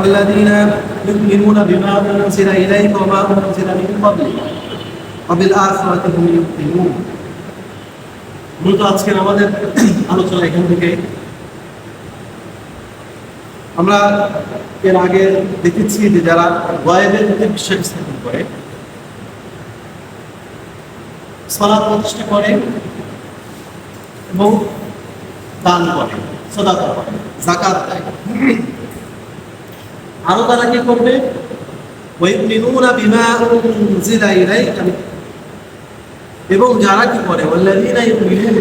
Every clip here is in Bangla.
والذين يؤمنون بما أنزل إليك وما أنزل من قبلك وبالآخرة هم يوقنون মূলত আজকের আমাদের আলোচনা এখান থেকে আমরা এর আগে দেখেছি যে যারা গয়েবের মধ্যে বিশ্বাস স্থাপন করে সলাপ প্রতিষ্ঠা করে এবং দান করে সদাকা করে জাকাত দেয় আরো তারা কি করবে ويؤمنون بما أنزل إليك এবং যারা কি করে والذين يؤمنون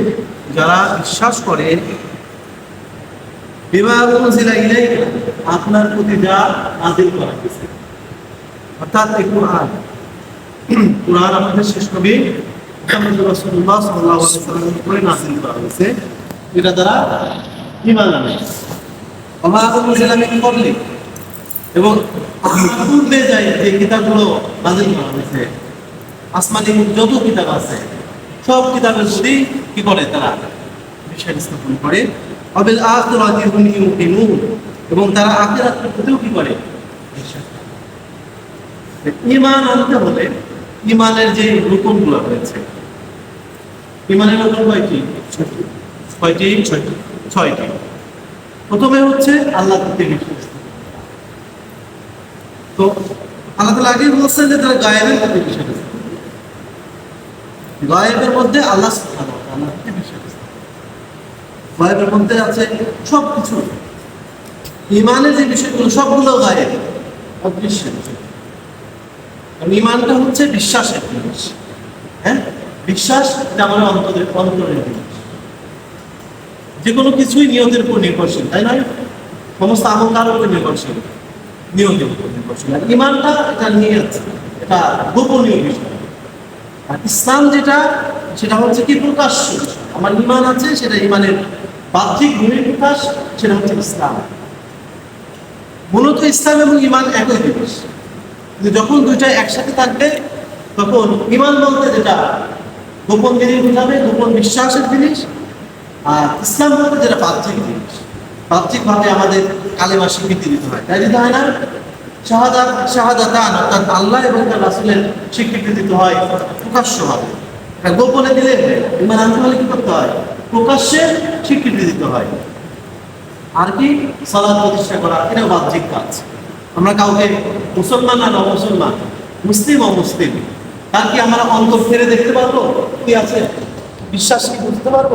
যারা বিশ্বাস করে বিমা উনজিল ইলাইক আপনার প্রতি যা নাযিল করা হয়েছে অর্থাৎ এই কোরআন কোরআন আমাদের শেষ নবী মুহাম্মদ রাসূলুল্লাহ সাল্লাল্লাহু আলাইহি ওয়াসাল্লামের উপরে নাযিল করা হয়েছে এটা দ্বারা ঈমান আনে ওমা উনজিলা মিন ক্বাবলিক এবং আসমানি যত কিতাব আছে, সব কিতাবের প্রতি কি করে তারা বিশ্বাস স্থাপন করে? অবিল এবং তারা প্রতিও কি করে? করে। আনতে হলে ঈমানের যে রূপগুলো রয়েছে রূপন কয়টি কয়টি? ছয়টি। ছয়টি? প্রথমে হচ্ছে আল্লাহ বিশ্বাস তো আল্লাহ তালা আগে বলছেন যে তারা গায়েবের করে। গায়েবের মধ্যে আল্লাহ বিশ্বাস। গায়েবের মধ্যে আছে সব কিছু যে বিষয়গুলো সবগুলো গায়েব অদৃশ্যের বিষয়। কারণ ইমানটা হচ্ছে বিশ্বাসের জিনিস হ্যাঁ বিশ্বাস এটা আমাদের অন্তরের অন্তরের যে কোনো কিছুই নিয়তের উপর নির্ভরশীল, তাই নয় সমস্ত আমল উপর নির্ভরশীল নির্ভরশীল আর ইমানটা এটা নিয়ে এটা গোপনীয় বিষয়। আর ইসলাম যেটা, সেটা হচ্ছে কি প্রকাশ্য। আমার ইমান আছে, সেটা ইমানের বাহ্যিক ভূমির প্রকাশ, সেটা হচ্ছে ইসলাম। মূলত ইসলাম এবং ইমান একই জিনিস। কিন্তু যখন দুইটা একসাথে থাকবে, তখন ইমান বলতে যেটা, গোপন জিনিস বোঝাবে, গোপন বিশ্বাসের জিনিস, আর ইসলাম বলতে যেটা বাহ্যিক জিনিস। বাহ্যিকভাবে আমাদের কালেমা স্বীকৃতি দিতে হয়। তাই দিতে হয় না? শাহাদাত শাহাদাতান, অর্থাৎ আল্লাহ এবং তার রাসূলের স্বীকৃতি দিতে হয় প্রকাশ্যভাবে আর গোপনে দিলে ইমান আনতে হলে কি করতে হয়? প্রকাশ্যে স্বীকৃতি দিতে হয়। আর কি? সালাদ প্রতিষ্ঠা করা, এটাও বাহ্যিক কাজ। আমরা কাউকে মুসলমান না না মুসলমান মুসলিম অমুসলিম, তার কি আমরা অন্তর ফেরে দেখতে পারব? কি আছে? বিশ্বাস কি বুঝতে পারব?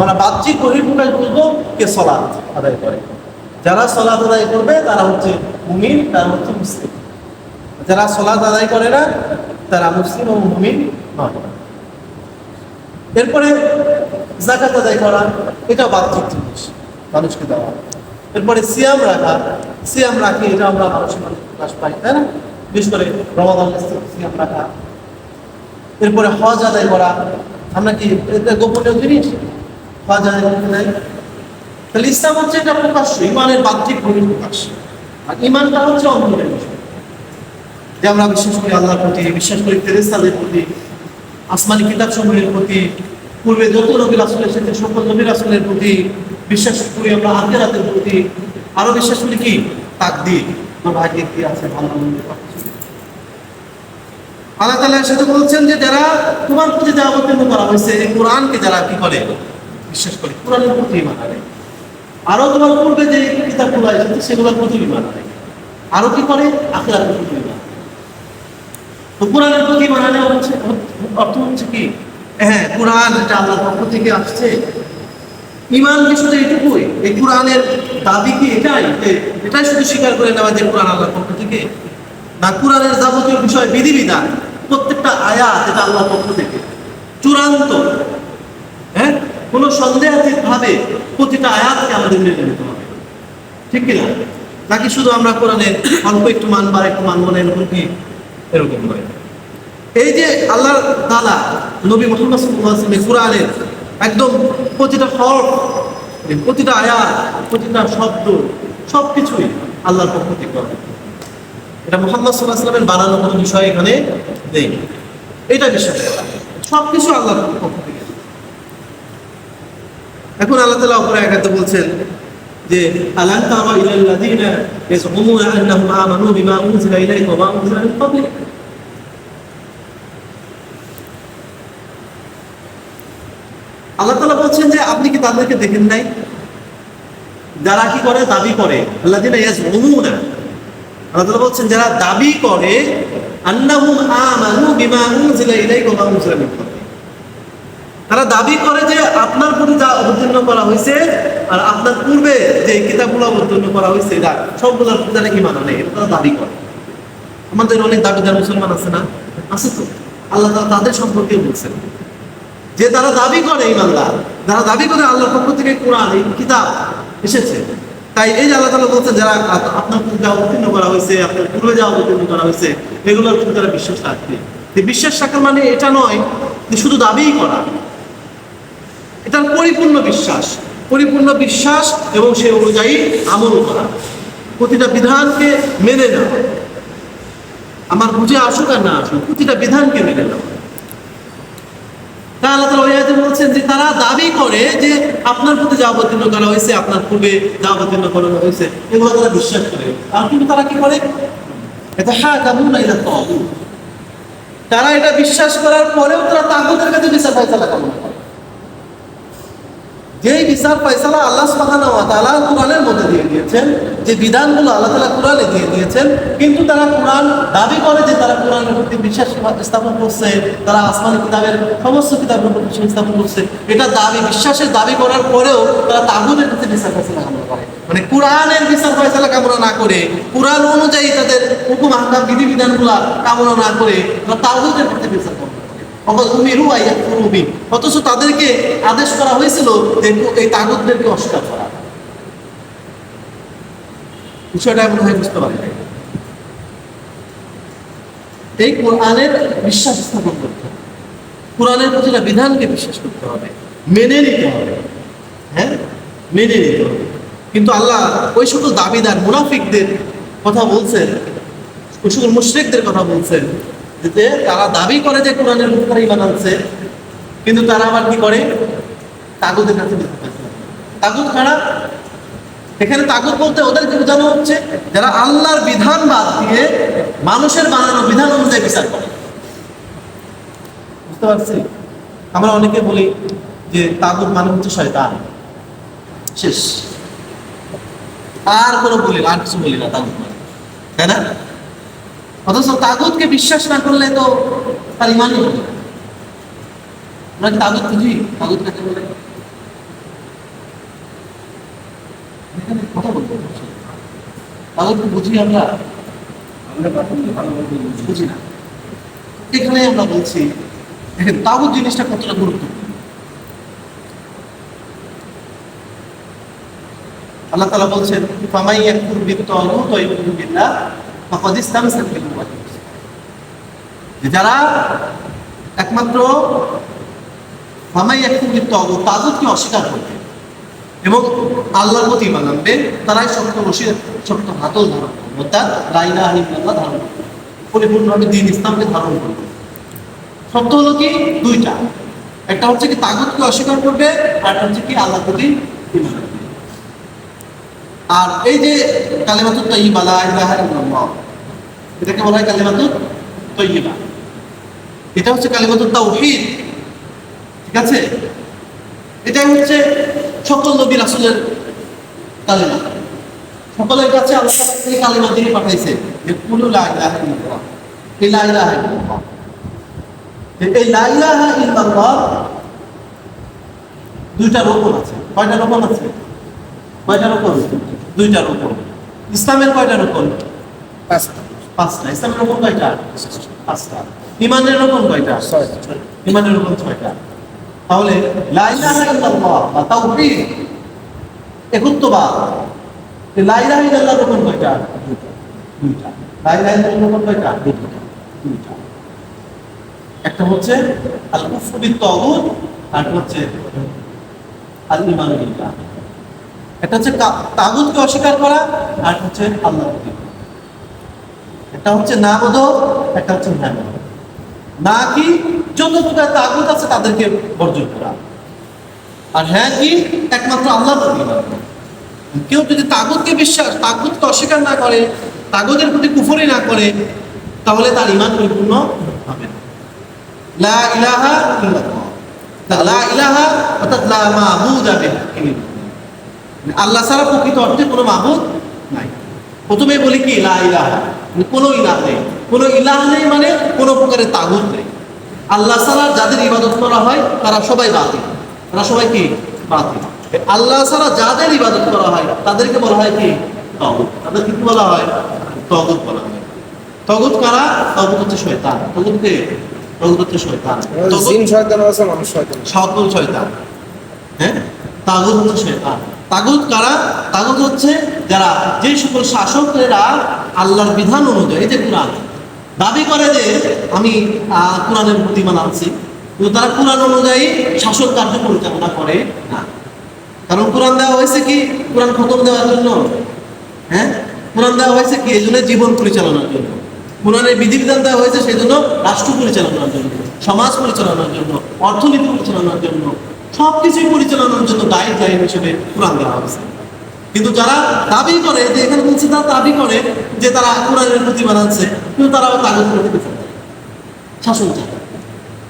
আমরা বাহ্যিক বহির্প্রকাশ বুঝব কে সলাদ আদায় করে। যারা সলাদ আদায় করবে, তারা হচ্ছে মুমিন, তারা হচ্ছে মুসলিম। যারা সলাদ আদায় করে না, তারা মুসলিম ও মুমিন নয়। এরপরে জাকাত আদায় করা এটা বাহ্যিক জিনিস, মানুষকে দেওয়া। এরপরে সিয়াম রাখা, সিয়াম রাখি, এটা আমরা মানুষের মধ্যে প্রকাশ পাই, তাই না? বিশেষ করে রমাদান সিয়াম রাখা। এরপরে হজ আদায় করা, আমরা কি এটা গোপনীয় জিনিস? নাই তাহলে ইসলাম হচ্ছে এটা প্রকাশ্য, ইমানের বাহ্যিক ভূমি প্রকাশ আর ইমানটা হচ্ছে অন্তরের বিষয়। যে আমরা বিশ্বাস করি আল্লাহর প্রতি, বিশ্বাস করি প্রতি, আসমানি কিতাব সমূহের প্রতি, পূর্বে যত নবী রাসুল এসেছে সকল নবী রাসুলের প্রতি বিশ্বাস করি আমরা প্রতি, আরও বিশ্বাস করি কি? আমার ভাগ্যে কি আছে ভালো মন্দ। আল্লাহ তাআলা সাথে বলছেন যে যারা তোমার প্রতি যা অবতীর্ণ করা হয়েছে কোরআনকে যারা কি করে? বিশ্বাস করে কোরআনের প্রতি ইমান আনে। আরও তোমার পূর্বে যে কিতাবগুলো এসেছে, সেগুলোর প্রতি ইমান আনে। আরও কি করে? আখেরাতের প্রতি ইমান। তো কোরআনের প্রতি ইমান আনে হচ্ছে অর্থ হচ্ছে কি? হ্যাঁ কোরআন এটা আল্লাহর পক্ষ থেকে আসছে, ইমান শুধু এটুকুই এই কোরআনের দাবি কি এটাই? এটাই শুধু স্বীকার করে নেওয়া যে কোরআন আল্লাহর পক্ষ থেকে? না, কোরআনের যাবতীয় বিষয় বিধিবিধান, প্রত্যেকটা আয়াত এটা আল্লাহর পক্ষ থেকে। চূড়ান্ত কোনো সন্দেহাতীত ভাবে প্রতিটা আয়াতকে আমাদের মেনে নিতে হবে। ঠিক কিনা? নাকি শুধু আমরা কোরআনে অল্প একটু মানবো আর একটু মানবো না এরকম কি? এরকম নয়। এই যে আল্লাহ তালা নবী মোহাম্মদ কোরআনের একদম প্রতিটা হরফ, প্রতিটা আয়াত, প্রতিটা শব্দ সব কিছুই আল্লাহর পক্ষ থেকে। এটা মোহাম্মদ সাল্লাহ সাল্লামের বানানো কোনো বিষয় এখানে নেই। এটা করা। সব কিছু আল্লাহর পক্ষ এখন আল্লাহ তালা অপরে একাতে বলছেন যে আল্লাহ তাআলা বলছেন যে, আপনি কি তাদেরকে দেখেন নাই? যারা কি করে? দাবি করে। আল্লাযীনা ইয়াজউমুনা। আল্লাহ তাআলা বলছেন, যারা দাবি করে, আন্নাহুম বিমা উনজিলা ইলাইকা ওয়া তারা দাবি করে যে আপনার প্রতি যা অবতীর্ণ করা হয়েছে আর আপনার পূর্বে যে কিতাবগুলো অবতীর্ণ করা হয়েছে এরা সবগুলোর প্রতি তারা ইমান আনে, এটা তারা দাবি করে। আমাদের অনেক দাবিদার মুসলমান আছে না? আছে তো। আল্লাহ তাআলা তাদের সম্পর্কে বলছেন। যে তারা দাবি করে ইমানদার যারা দাবি করে আল্লাহর পক্ষ থেকে কোরআন, এই কিতাব এসেছে, তাই এই যে আল্লাহ তাআলা বলছেন যারা আপনার যা অবতীর্ণ করা হয়েছে, আপনার পূর্বে যা অবতীর্ণ করা হয়েছে, এগুলোর প্রতি তারা বিশ্বাস রাখবে। বিশ্বাস রাখার মানে এটা নয় যে শুধু দাবিই করা। এটার পরিপূর্ণ বিশ্বাস। পরিপূর্ণ বিশ্বাস এবং সে অনুযায়ী আমল করা। প্রতিটা বিধানকে মেনে নেওয়া আমার বুঝে আসুক আর না আসুক, প্রতিটা বিধানকে মেনে নেওয়া তা আল্লাহ বলছেন যে, তারা দাবি করে যে আপনার প্রতি যা অবতীর্ণ করা হয়েছে, আপনার পূর্বে যা করানো হয়েছে, এগুলো তারা বিশ্বাস করে। আর কিন্তু তারা কি করে? এটা হ্যাঁ কেমন না এটা। তারা এটা বিশ্বাস করার পরেও তারা তাগুতের কাছে বিচার ফয়সালা কামনা করে। যেই বিচার ফয়সালা আল্লাহ তাআলা কোরআনের মধ্যে দিয়ে দিয়েছেন, যে বিধানগুলো আল্লাহ তাআলা কোরআনে দিয়ে দিয়েছেন, কিন্তু তারা কোরআন দাবি করে যে তারা কোরআনের প্রতি বিশ্বাস স্থাপন করছে, তারা আসমানি কিতাবের সমস্ত কিতাবের উপর বিশ্বাস স্থাপন করছে। এটা দাবি, বিশ্বাসের দাবি করার পরেও তারা তাগুতের প্রতি বিচার ফয়সালা কামনা করে। মানে কোরআনের বিচার ফয়সালা কামনা না করে, কোরআন অনুযায়ী তাদের হুকুম, আহকাম, বিধিবিধানগুলা কামনা না করে তারা তাগুতের কাছে বিচার অথচ তাদেরকে আদেশ করা হয়েছিল এই তাগুতদেরকে অস্বীকার করা। বিষয়টা মনে হয় বুঝতে পারি এই কোরআনের বিশ্বাস স্থাপন করতে হবে। কোরআনের প্রতিটা বিধানকে বিশ্বাস করতে হবে। মেনে নিতে হবে। হ্যাঁ? মেনে নিতে হবে। কিন্তু আল্লাহ ওই সকল দাবিদার মুনাফিকদের কথা বলছেন, ওই সকল মুশরিকদের কথা বলছেন তারা দাবি করে যে কোরআনের উপর ইমান আনছে, কিন্তু তারা আবার কি করে? তাগুদের কাছে। তাগুদ খাড়া এখানে তাগুদ বলতে ওদেরকে বোঝানো হচ্ছে যারা আল্লাহর বিধান বাদ দিয়ে মানুষের বানানো বিধান অনুযায়ী বিচার করে। বুঝতে পারছি? আমরা অনেকে বলি যে তাগুদ মানে হচ্ছে শয়তান। শেষ। আর কোনো বলি আর কিছু বলি না তাগুদ মানে। তাই না? অথচ তাগুদকে বিশ্বাস না করলে তো তার ইমানই হবে না। আমরা কি তাগুদ বুঝি? তাগুদ কাকে বলে? এখানে কথা বলতে হচ্ছে। বুঝি আমরা? বুঝি। না। এখানে আমরা বলছি জিনিসটা কতটা আল্লাহ তাআলা বলছেন যারা একমাত্র বিত-তাগুত তাগুতকে অস্বীকার করবে এবং আল্লাহর প্রতি ঈমান আনবে, তারাই শক্ত রশি শক্ত হাতল ধারণ করবে। অর্থাৎ লা ইলাহা ইল্লাল্লাহ ধারণ করবে। পরিপূর্ণভাবে দিন ইসলামকে ধারণ করবে। শর্ত হলো কি? দুইটা। একটা হচ্ছে কি তাগুতকে অস্বীকার করবে, আর একটা হচ্ছে কি আল্লাহর প্রতি আর এই যে কালেমাতুত তাইয়িবা লা ইলাহা ইল্লাল্লাহ, এটাকে বলা হয় কালেমাতুত তাইয়িবা এটা হচ্ছে কালেমাতুত তাওহীদ, ঠিক আছে? এটাই হচ্ছে সকল নবী রাসূলের কালেমা। সকলের কাছে আল্লাহ এই কালেমা দিয়ে পাঠাইছে, যে কুলু লা ইলাহা ইল্লাল্লাহ, এই লা ইলাহা ইল্লাল্লাহ। এই লা ইলাহা ইল্লাল্লাহ দুইটা রোপণ আছে। কয়টা রোপণ আছে? কয়টা রোপণ দুইটা রোপণ ইসলামের কয়টা রোপণ পাঁচটা। ইসলামের রোপণ কয়টা? পাঁচটা। ইমানের রোপণ কয়টা? ইমানের রোপণ ছয়টা। তাহলে লা ইলাহা ইল্লাল্লাহ বা তাওহীদ একত্ববাদ লা ইলাহা ইল্লাল্লাহ রোপণ কয়টা? দুইটা। লা ইলাহা ইল্লাল্লাহ কয়টা? দুইটা। একটা হচ্ছে আল কুফরু বিত আর হচ্ছে আল বিল্লাহ। একটা হচ্ছে কা- তাগুতকে অস্বীকার করা আর হচ্ছে আল্লাহ একটা হচ্ছে না একটা হচ্ছে বোধ। না কি তাগুত আছে তাদেরকে বর্জন করা আর হ্যাঁ কি, একমাত্র আল্লাহ। কেউ যদি তাগুতকে বিশ্বাস, তাগুতকে অস্বীকার না করে, তাগুতের প্রতি কুফরি না করে, তাহলে তার ইমান পরিপূর্ণ হবে না লা ইলাহা লা ইলাহা অর্থাৎ লা বিহাক্কিন ইল্লাল্লাহ। আল্লাহ ছাড়া প্রকৃত অর্থে কোনো মাবুদ নাই। প্রথমে বলি কি লা ইলাহা মানে কোনো ইলাহ নেই। কোনো ইলাহ নেই মানে কোনো প্রকারের তাগুত নেই। আল্লাহ ছাড়া যাদের ইবাদত করা হয় তারা সবাই বাতিল। তারা সবাই কি? বাতিল। আল্লাহ ছাড়া যাদের ইবাদত করা হয় তাদেরকে বলা হয় কি? তগুত। তাদেরকে কি বলা হয়? তগুত বলা হয়। তগুত কারা? তগুত হচ্ছে শয়তান। তগুতকে তগুত হচ্ছে শয়তান। জিন শয়তান আছে মানুষ শয়তান। সকল শয়তান। হ্যাঁ? তাগুত হচ্ছে শয়তান। তাগুত কারা? তাগুত হচ্ছে যারা যে সকল শাসকেরা আল্লাহর বিধান অনুযায়ী যে কোরআন, দাবি করে যে আমি কোরআনের প্রতি মানাচ্ছি কিন্তু তারা কোরআন অনুযায়ী শাসন কার্য পরিচালনা করে না। কারণ কোরআন দেওয়া হয়েছে কি? কোরআন খতম দেওয়ার জন্য। হ্যাঁ? কোরআন দেওয়া হয়েছে কি? এই জন্য জীবন পরিচালনার জন্য। কোরআনের বিধিবিধান দেওয়া হয়েছে সেই জন্য রাষ্ট্র পরিচালনার জন্য, সমাজ পরিচালনার জন্য, অর্থনীতি পরিচালনার জন্য। সব কিছুই পরিচালনার জন্য গাইড লাইন হিসেবে কোরআন দেওয়া হয়েছে। কিন্তু যারা দাবি করে যে এখানে বলছে তারা দাবি করে যে তারা কোরআনের প্রতি বানাচ্ছে কিন্তু তারা কাগজ করে দিতে শাসন চায়।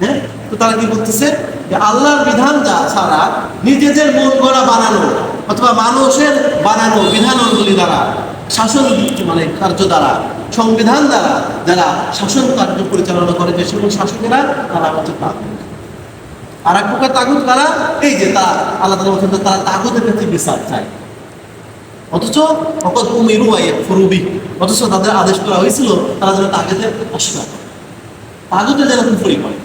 হ্যাঁ? তো তারা কি বলতেছে? যে আল্লাহর বিধান যা ছাড়া নিজেদের মন গড়া বানানো অথবা মানুষের বানানো বিধানগুলি দ্বারা, শাসন মানে কার্য দ্বারা, সংবিধান দ্বারা যারা শাসন কার্য পরিচালনা করে যে সকল শাসকেরা তারা হচ্ছে তাগুত আর এক প্রকার তাগুত কারা? এই যে তারা, আল্লাহ তালা বলছেন তারা তাগুতের কাছে বিচার চায়। অথচ অকত উমিরু অথচ তাদের আদেশ করা হয়েছিল তারা যেন তাগেদের অস্বীকার করে। তাগুতে যেন কুফরি করে।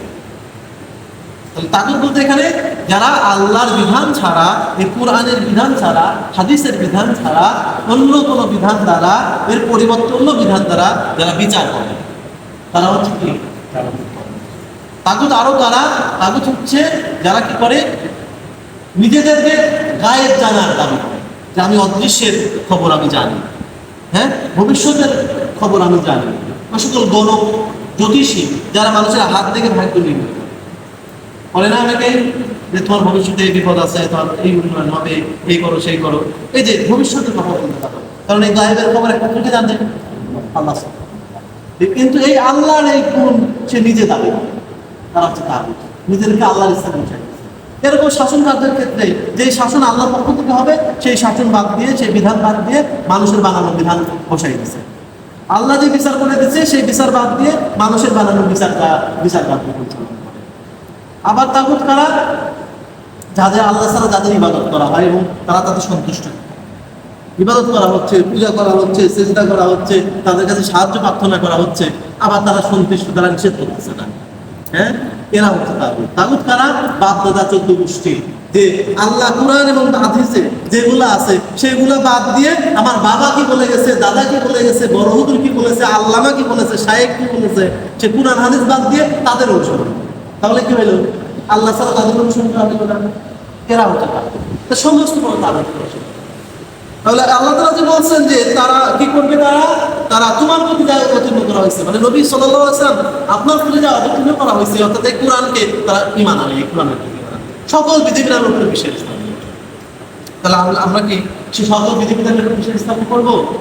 তাগুত বলতে এখানে যারা আল্লাহর বিধান ছাড়া, এই কোরআনের বিধান ছাড়া, হাদিসের বিধান ছাড়া, অন্য কোনো বিধান দ্বারা, এর পরিবর্তন অন্য বিধান দ্বারা যারা বিচার করে, তারা হচ্ছে কি? তাগুত আরও কারা? তাগুত হচ্ছে যারা কি করে? নিজেদেরকে গায়েব জানার দাবি যে আমি অদৃশ্যের খবর আমি জানি। হ্যাঁ? ভবিষ্যতের খবর আমি জানি। সকল গণক, জ্যোতিষী, যারা মানুষের হাত থেকে ভাগ্য করে। বলে না অনেকে যে তোমার ভবিষ্যতে এই বিপদ আছে, তোমার এই উন্নয়ন হবে, এই করো, সেই করো। এই যে ভবিষ্যতের বলতে পারো কারণ এই গায়েবের খবর একমাত্র কে জানতে আল্লাহ। কিন্তু এই আল্লাহর এই গুণ সে নিজে দাবি করে। তারা হচ্ছে তাগুত নিজেদেরকে আল্লাহর ইসলাম বসাই এরকম শাসন কার্যের ক্ষেত্রে যে শাসন আল্লাহর পক্ষ থেকে হবে, সেই শাসন বাদ দিয়ে, সেই বিধান বাদ দিয়ে মানুষের বানানো বিধান বসাই দিছে। আল্লাহ যে বিচার করে দিচ্ছে সেই বিচার বাদ দিয়ে মানুষের বানানো বিচারটা বিচার বাদ আবার তাগুত কারা? যাদের আল্লাহ ছাড়া যাদের ইবাদত করা হয় এবং তারা তাদের সন্তুষ্ট। ইবাদত করা হচ্ছে, পূজা করা হচ্ছে চেষ্টা করা হচ্ছে, তাদের কাছে সাহায্য প্রার্থনা করা হচ্ছে, আবার তারা সন্তুষ্ট, তারা নিষেধ করতেছে না হ্যাঁ? এরা হচ্ছে তাগুত তাগুত কারা দাদা চোদ্দ গোষ্ঠী। যে আল্লাহ কোরআন এবং হাদিসে যেগুলো আছে, সেগুলো বাদ দিয়ে আমার বাবা কি বলে গেছে, দাদা কি বলে গেছে, বড় কি বলেছে, আল্লামা কি বলেছে শায়েক কি বলেছে, সে কোরআন হাদিস বাদ দিয়ে তাদের অনুসরণ। তাহলে কি হইল? আল্লাহ ছাড়া তাদের অনুসরণ করা হইল না। এরা হচ্ছে তাগুত তো সমস্ত বড় তাগুত তাহলে আল্লাহ তালা যে বলছেন যে তারা কি করবে তারা? তারা তোমার প্রতি যা অবতীর্ণ করা হয়েছে। মানে নবী সাল্লাম আপনার প্রতি যা অবতীর্ণ করা হয়েছে, অর্থাৎ এই কোরআনকে তারা ইমান আনে, এই কোরআনের। সকল বিধিবিধানের উপরে বিশ্বাস স্থাপন তাহলে আমরা- কি সে সকল বিধিবিধানের উপরে বিশ্বাস স্থাপন করব?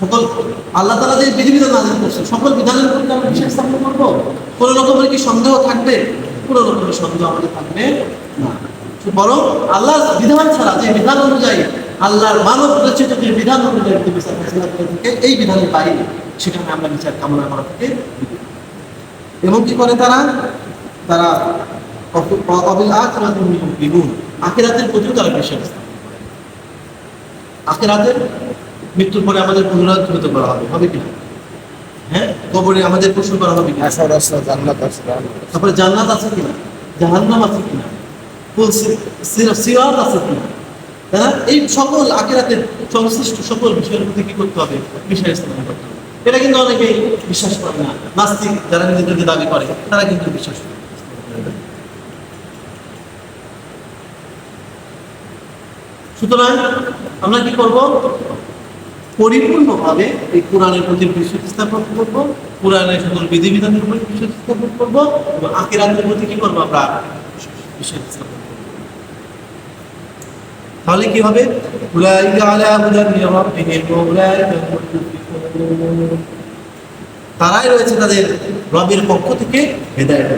সকল আল্লাহ তালা যে বিধিবিধান নাজিল করছে সকল বিধানের উপর আমরা বিশ্বাস স্থাপন করব? কোনো রকমের কি সন্দেহ থাকবে? কোনো রকমের সন্দেহ আমাদের থাকবে না। বরং আল্লাহ বিধান ছাড়া, যে বিধান অনুযায়ী আল্লাহর মানব রচিত যে বিধান অনুযায়ী বিচার ফেসলা করে থাকে এই বিধানের বাইরে সেখানে আমরা বিচার কামনা করা থেকে এবং কি করে তারা তারা অব- অবিল আখিরাতি হুম ইউকিনুন। প্রতিও তারা বিশ্বাস। আখিরাতের মৃত্যুর পরে আমাদের পুনরুজ্জীবিত করা হবে। হবে কিনা হ্যাঁ? কবরে আমাদের প্রশ্ন করা হবে কিনা আছে জান্নাত আছে। তারপরে জান্নাত আছে কিনা জাহান্নাম আছে কিনা ফুল সিরাত আছে কিনা তাই এই সকল আখিরাতের সংশ্লিষ্ট সকল বিষয়ের প্রতি কি করতে হবে? বিষয় স্থাপন করতে হবে। এটা কিন্তু অনেকেই বিশ্বাস করে না। নাস্তিক যারা নিজেদেরকে দাবি করে, তারা কিন্তু বিশ্বাস করে সুতরাং আমরা কি করব? পরিপূর্ণভাবে এই কোরআনের প্রতি বিশ্বাস স্থাপন করব, কোরআনের সকল বিধিবিধানের উপর বিশ্বাস স্থাপন করব এবং আকিরাতের প্রতি কি করব আমরা? বিশ্বাস স্থাপন তাহলে কি হবে। তারাই রয়েছে তাদের রবের পক্ষ থেকে হেদায়েত।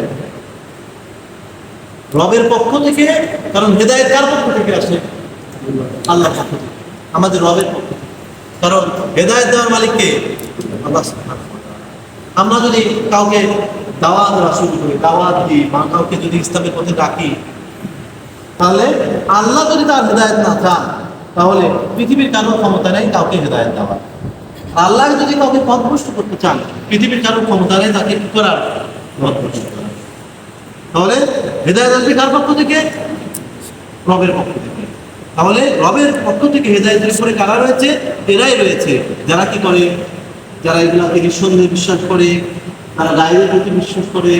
রবের পক্ষ থেকে, কারণ হেদায়েত কার পক্ষ থেকে আসে? আল্লাহর পক্ষ থেকে। আমাদের রবের পক্ষ থেকে। কারণ হেদায়েত দেওয়ার মালিককে আল্লাহ। আমরা যদি কাউকে দাওয়াত দেওয়া শুরু করি, দাওয়াত দিই বা কাউকে যদি ইসলামের পথে ডাকি তাহলে আল্লাহ যদি তার হেদায়েত না চান, তাহলে পৃথিবীর কারও ক্ষমতা নেই, কাউকে হেদায়েত দেওয়ার আল্লাহ যদি কাউকে পথভ্রষ্ট করতে চান, পৃথিবীর কারও ক্ষমতা নেই, তাকে কি করার? পথভ্রষ্ট তাহলে হেদায়েত আসবে কার পক্ষ থেকে? রবের পক্ষ থেকে। তাহলে রবের পক্ষ থেকে হেদায়েতের উপরে কারা রয়েছে? এরাই রয়েছে। যারা কি করে? যারা এগুলাকে নিঃসন্দেহে বিশ্বাস করে, তারা গায়ের প্রতি বিশ্বাস করে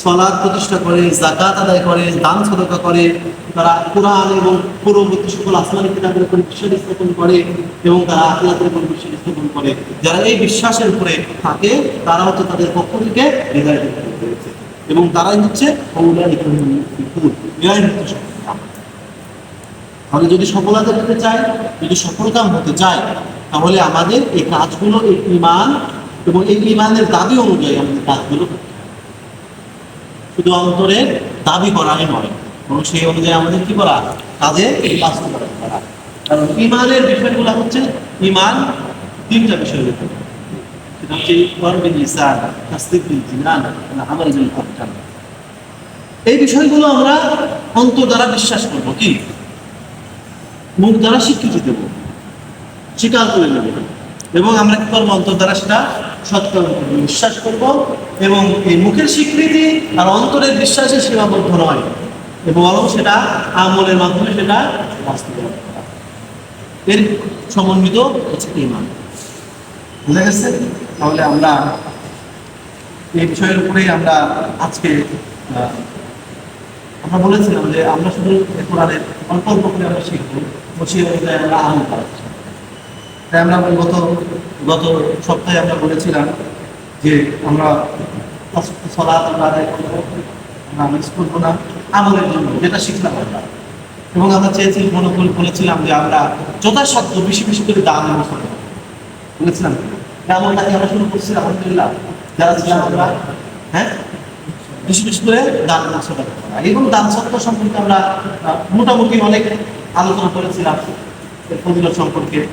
সলাদ প্রতিষ্ঠা করে জাকাত আদায় করে, দান সদকা করে, তারা কোরআন এবং পূর্ববর্তী সকল আসমানি কিতাবের উপরে বিশ্বাস স্থাপন করে এবং তারা আখলাতের উপর বিশ্বাস স্থাপন করে যারা এই বিশ্বাসের উপরে থাকে তারা হচ্ছে তাদের পক্ষ থেকে হৃদয় এবং তারাই হচ্ছে। তাহলে যদি সফলতা পেতে চাই যদি সফলকাম হতে চাই তাহলে আমাদের এই কাজগুলো, এই ইমান এবং এই ইমানের দাবি অনুযায়ী আমাদের কাজগুলো করতে। শুধু অন্তরের দাবি করাই নয় এবং সেই অনুযায়ী আমাদের কি করা? কাজে বাস্তবায়ন করা। কারণ ইমানের বিষয়গুলো হচ্ছে ইমান তিনটা সেটা হচ্ছে এই বিষয়গুলো আমরা অন্তর দ্বারা বিশ্বাস করব কি? মুখ দ্বারা স্বীকৃতি দেব, স্বীকার করে নেব। এবং আমরা কি করব? অন্তর দ্বারা সেটা সত্য বিশ্বাস করব এবং এই মুখের স্বীকৃতি আর অন্তরের বিশ্বাসে সীমাবদ্ধ নয় এবং সেটা আমলের মাধ্যমে সেটা বাস্তবায়ন এর সমন্বিত হচ্ছে ইমান। বুঝা গেছে? তাহলে আমরা এই বিষয়ের উপরেই আমরা আজকে আমরা বলেছিলাম যে আমরা শুধু কোরআনের অল্প অল্প করে আমরা শিখব। বসিয়ে আমরা করব। তাই আমরা গত গত সপ্তাহে আমরা বলেছিলাম যে আমরা সলাৎ আমরা আদায় করব, আমরা মিস করব না, আমলের জন্য, যেটা শিখলাম আমরা। এবং আমরা চেয়েছি, মনে বলেছিলাম যে আমরা যথাসাধ্য বেশি বেশি করে দান করব। বলেছিলাম এমনটাকে আমরা শুরু করছি? আলহামদুলিল্লাহ। যারা ছিলাম আমরা হ্যাঁ? বেশি বেশি করে দান করা এবং দান সদকা সম্পর্কে আমরা মোটামুটি অনেক আলোচনা করেছিলাম। ফজিলত সম্পর্কে।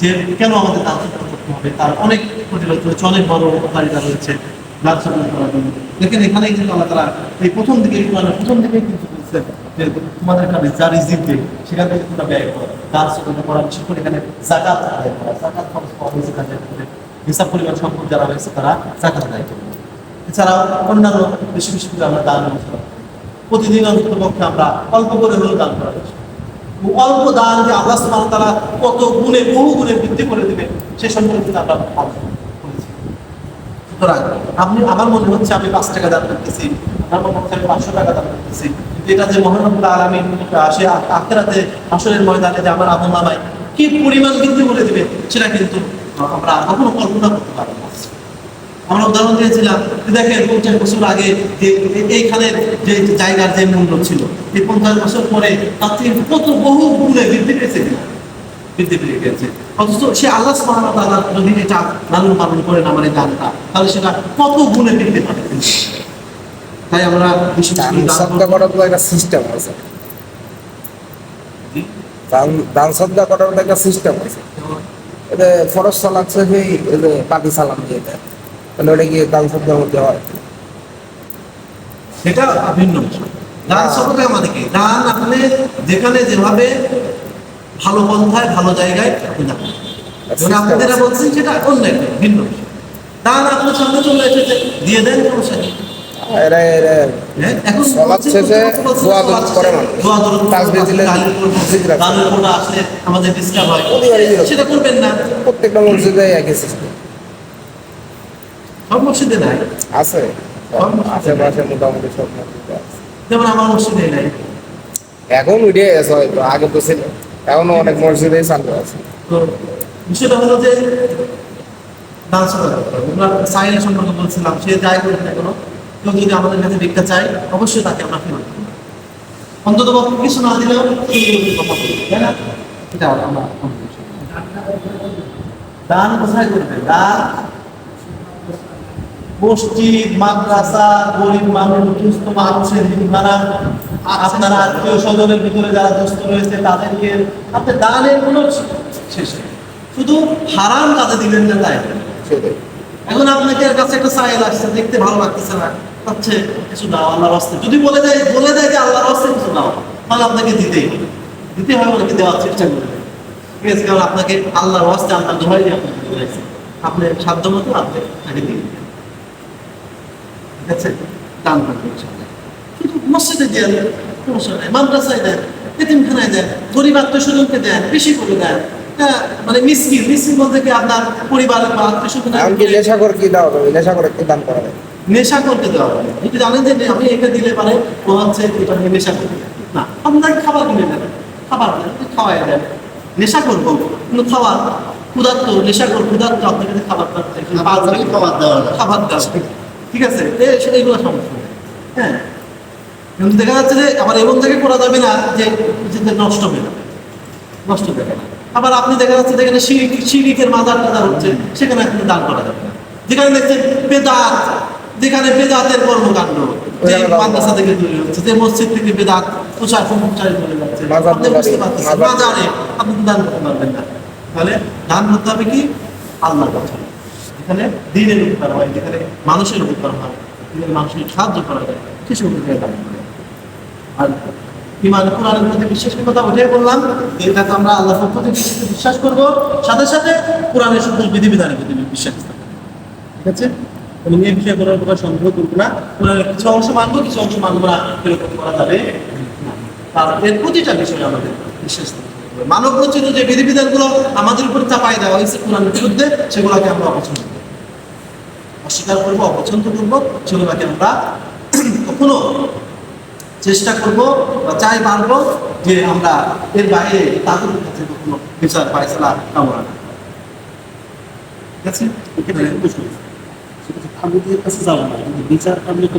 যে কেন আমাদের সদকা করতে হবে? তার অনেক ফজিলত রয়েছে অনেক বড় উপকারিতা রয়েছে দেখেন এখানে কিন্তু আল্লাহ তারা এই প্রথম দিকে প্রথম দিকে কিন্তু বলছেন যে তোমাদের কাছে যা রিজিক দেবে সেখান থেকে তোমরা ব্যয় করো। দান সদকা করা বিশেষ করে এখানে জাকাত আদায় করা। জাকাত খরচ পাওয়া হয়েছে করে হিসাব পরিমাণ সম্পদ যারা রয়েছে তারা জাকাত আদায় করবে। এছাড়াও অন্যান্য বেশি বেশি করে আমরা দান প্রতিদিন অন্তত পক্ষে আমরা অল্প করে হলেও দান করা অল্প দান যে আল্লাহ ওয়া তাআলা কত গুণে, বহু গুণে বৃদ্ধি করে দেবে সে সম্পর্কে আমরা সুতরাং আপনি, আমার মনে হচ্ছে আমি পাঁচ টাকা দান করতেছি আমার মনে হচ্ছে আমি পাঁচশো টাকা দান করতেছি। এটা যে মহানবুল আলমী সে আখেরাতে আসলের ময়দানে যে আমার আমল নামায় কি পরিমাণ বৃদ্ধি করে দেবে, সেটা কিন্তু আমরা কখনো কল্পনা করতে পারব না। আমরা উদাহরণ দিয়েছিলাম দেখেন পঞ্চাশ বছর আগে যে জায়গার যে মূল্য ছিল এই পঞ্চাশ বছর পরে তার থেকে কত বহু গুণে বৃদ্ধি পেয়েছে কিনা? বৃদ্ধি পেয়ে গেছে। অথচ সে আল্লাহ সুবহানাহু তাআলা যদি এটা লালন পালন করেন আমার এই দানটা তাহলে সেটা কত গুণে বৃদ্ধি পাবে তাই আমরা। করার তো একটা সিস্টেম আছে। দান দান করার একটা সিস্টেম আছে। ফরজ পাতি সালাম দিয়ে দেয়। ওটা সদ্গার মধ্যে হয়। সেটা ভিন্ন বিষয়। দান সদকা মানে কি? দান আপনি যেখানে যেভাবে ভালো পন্থায় ভালো জায়গায় আপনি দান করবেন। যেমন আপনি যেটা বলছেন সেটা অন্য একটা ভিন্ন বিষয়। দান আপনার সামনে চলে এসেছে দিয়ে দেন সমস্যা নেই। হ্যাঁ, এখন আমাদের ডিস্টার্ব হয়। সেটা করবেন না। প্রত্যেকটা মসজিদে একই সিস্টেম সব মসজিদে নাই। আছে। আশেপাশে মোটামুটি সব মসজিদে আছে। যেমন আমার মসজিদে নাই। এখন উঠে গেছে হয়তো আগে তো ছিল। এখনও অনেক মসজিদেই চালু আছে। তো বিষয়টা হলো যে দান সম্পর্কে বলছিলাম সে যাই করুক না কেন কেউ যদি আমাদের কাছে ভিক্ষা চায় অবশ্যই তাকে আমরা ফেরত অন্তত পক্ষে কিছু না দিলেও তাই না? এটা আমরা দান কোথায় করবে? দান মসজিদ মাদ্রাসা গরিব মানুষ দুস্থ মানুষের দ্বারা আপনার আত্মীয় স্বজনের ভিতরে যারা দুস্থ রয়েছে তাদেরকে আপনি দানের কোনো শেষ শুধু হারাম কাজে দিলেন না তাই। এখন আপনাকে কাছে একটা সাইল আসছে দেখতে ভালো লাগতেছে না। হচ্ছে কিছু দাও আল্লাহর হস্তে। যদি বলে দেয় বলে দেয় যে আল্লাহর হস্তে কিছু নাও তাহলে আপনাকে দিতেই হবে। দিতে হবে ওনাকে দেওয়ার চেষ্টা করবে? ঠিক আছে কারণ আপনাকে আল্লাহর হস্তে আল্লাহ দোহাই দিয়ে আপনাকে আপনি সাধ্য মতো আপনি তাকে দিয়ে দিবেন। দান ইনশাআল্লাহ। শুধু মসজিদে দেন সমস্যা নেই মাদ্রাসায় দেন এতিমখানায় দেন গরিব আত্মীয় স্বজনকে দেন বেশি করে দেন। হ্যাঁ মানে মিসকিন মিসকিন বলতে কি আপনার পরিবার বা আত্মীয় স্বজন এমনকি নেশাকর কি দেওয়া যাবে নেশাকর কি দান করা নেশা করতে দেওয়া হবে। যদি জানেন যে আমি এটা দিলে পারে ও হচ্ছে এটা নিয়ে নেশা করবে না আপনাকে খাবার কিনে দেন খাবার খাওয়াই দেন নেশা করব কিন্তু খাবার ক্ষুধার্ত নেশা কর ক্ষুধার্ত আপনার কাছে খাবার কিন্তু। খাবার দেওয়া খাবার দেওয়া ঠিক আছে? এ সেটা এগুলো সমস্যা হ্যাঁ? কিন্তু দেখা যাচ্ছে যে আবার এমন থেকে করা যাবে না যে নষ্ট হয়ে যাবে। নষ্ট হয়ে যাবে না। আবার আপনি দেখা যাচ্ছে যেখানে শিরিক শিরিকের মাজার টাজার হচ্ছে সেখানে আপনি দান করা যাবে না। যেখানে দেখছেন বেদাত যেখানে বেদাতের কর্মকাণ্ড যে মাদ্রাসা থেকে তৈরি হচ্ছে যে মসজিদ থেকে বেদাত প্রচার প্রচারিত হয়ে যাচ্ছে আপনি বুঝতে পারতেছেন মাজারে। আপনি দান করতে পারবেন না। তাহলে দান করতে হবে কি? আল্লাহর কথা এখানে দিনের উপকার হয়, যেখানে মানুষের উপকার হয়, যেখানে মানুষের সাহায্য করা যায় সেসব দান আর ইমান কোরআনের মধ্যে বিশ্বাসের কথা ওটাই বললাম, এটা তো আমরা আল্লাহ পক্ষ থেকে বিশ্বাস করব। সাথে সাথে কোরআনের সকল বিধিবিধানের প্রতি বিশ্বাস ঠিক আছে? এবং এই বিষয়ে কোনো প্রকার সন্দেহ করব না। কোরআনের কিছু অংশ মানবো, কিছু অংশ মানবো না, এরকম করা যাবে। তার এর প্রতিটা বিষয়ে আমাদের বিশ্বাস মানব রচিত যে বিধিবিধানগুলো আমাদের উপর চাপাই দেওয়া হয়েছে কোরআনের বিরুদ্ধে, সেগুলোকে আমরা অপছন্দ অস্বীকার করব অপছন্দ করব সেগুলোকে আমরা কখনো চেষ্টা করব বা চাই পারব যে আমরা এর বাইরে তাদের কাছে কখনো বিচার পায়সালা কামনা না। ঠিক আছে? কাছে কিন্তু বিচার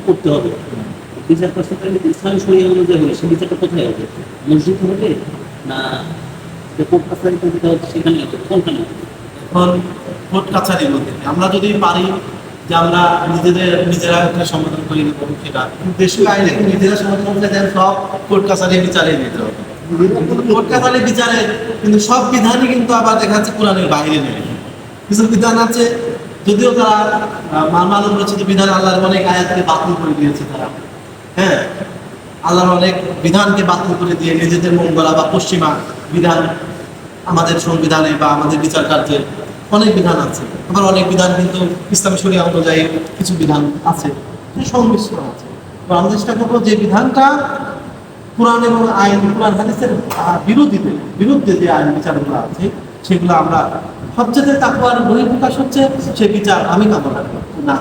করতে হবে। বিচার করতে পারলে ইসলামী শরীর অনুযায়ী হলে সে বিচারটা কোথায় হবে? মসজিদ হবে না কোর্ট কাছারিতে যেটা হচ্ছে সেখানে হবে? কোনখানে এখন কোর্ট কাছারি বলতে আমরা যদি পারি যে আমরা নিজেদের নিজেরা একটা সমাধান করে পারি সেটা দেশের আইনে নিজেরা সমাধান করতে দেন সব কোর্ট কাছারি বিচারে নিতে হবে। কোর্ট কাছারি বিচারে কিন্তু সব বিধানই কিন্তু আবার দেখা যাচ্ছে কোরআনের বাইরে নেই। কিছু বিধান আছে, যদিও তারা মানব রচিত বিধান আল্লাহর অনেক আয়াতকে বাতিল করে দিয়েছে তারা। হ্যাঁ আল্লাহর অনেক বিধানকে বাতিল করে দিয়ে নিজেদের মঙ্গলা বা পশ্চিমা বিধান আমাদের সংবিধানে বা আমাদের বিচার কার্যে অনেক বিধান আছে। আবার অনেক বিধান কিন্তু ইসলাম শরিয়া অনুযায়ী কিছু বিধান আছে। সংমিশ্রণ আছে। তো চেষ্টা করব যে বিধানটা কোরআন এবং আইন, কোরআন হাদিসের বিরোধীতে, বিরুদ্ধে যে আইন বিচারগুলো আছে, সেগুলো আমরা সবচেয়ে তাকুয়ার বহিঃপ্রকাশ হচ্ছে, সে বিচার আমি কামনা না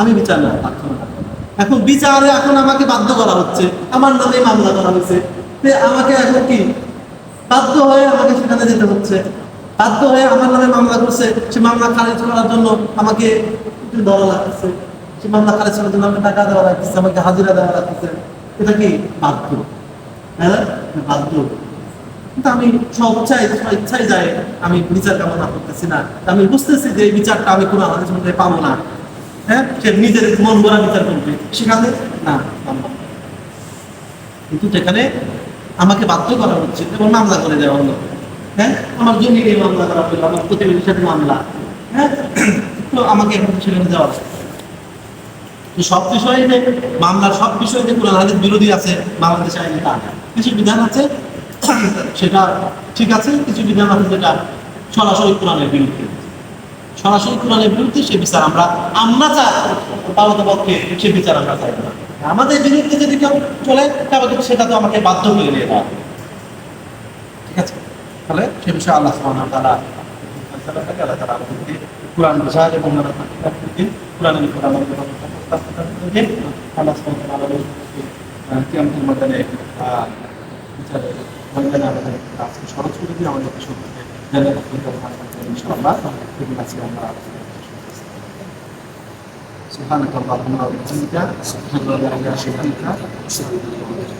আমি বিচার না এখন বিচারে এখন আমাকে বাধ্য করা হচ্ছে, আমার নামে মামলা করা হয়েছে আমাকে এখন কি বাধ্য হয়ে আমাকে সেখানে যেতে হচ্ছে? বাধ্য হয়ে আমার নামে মামলা করছে। সে মামলা খারিজ করার জন্য আমাকে দেওয়া লাগতেছে। সে মামলা খারিজ করার জন্য আমাকে টাকা দেওয়া লাগতেছে, আমাকে হাজিরা দেওয়া লাগতেছে। এটা কি বাধ্য? হ্যাঁ বাধ্য। কিন্তু আমি স্বচ্ছায় ইচ্ছাই যায় আমি বিচার কামনা করতেছি না। আমি বুঝতেছি যে বিচারটা আমি কোনো আমাদের মধ্যে পাবো না। হ্যাঁ সে নিজের মন গড়া বিচার করবে। সেখানে না। কিন্তু সেখানে আমাকে বাধ্য করা হচ্ছে এবং মামলা করে দেওয়া হলো। হ্যাঁ? আমার মামলা করা হলো, আমার প্রতিবেশীর সাথে মামলা। হ্যাঁ? তো আমাকে এখন তো সব বিষয়ে যে মামলার সব বিষয়ে যে কোরআন হাদিস বিরোধী আছে আইনে তা কিছু বিধান আছে, সেটা ঠিক আছে, কিছু বিধান আছে যেটা সরাসরি কোরআনের বিরুদ্ধে। সরাসরি কোরআনের বিরুদ্ধে সে বিচার আমরা আমরা চাই পক্ষে সে বিচার আমরা চাই না। আমাদের বিরুদ্ধে যদি কেউ চলে, তাহলে সেটা তো আমাকে বাধ্য করে নিয়ে তাহলে সে বিষয়ে আল্লাহ সুবহানাহু ওয়া তাআলা ফয়সালা করে আল্লাহ তাআলা আমাদেরকে কোরআন বোঝার এবং আমরা কোরআনের উপর আমাদের আল্লাহ সুবহানাহু ওয়া তাআলা আমাদেরকে আহ, কিয়ামতের ময়দানে আহ, বিচারে ময়দানে আমাদের আজকে সহজ করে দিয়ে আমাদেরকে সত্যকে জান্নাতে পৌঁছাতে পারবেন ইনশাআল্লাহ এগুলো আজকে আমরা سبحانك اللهم وبحمدك اشهد ان لا اله الا انت استغفرك واتوب اليك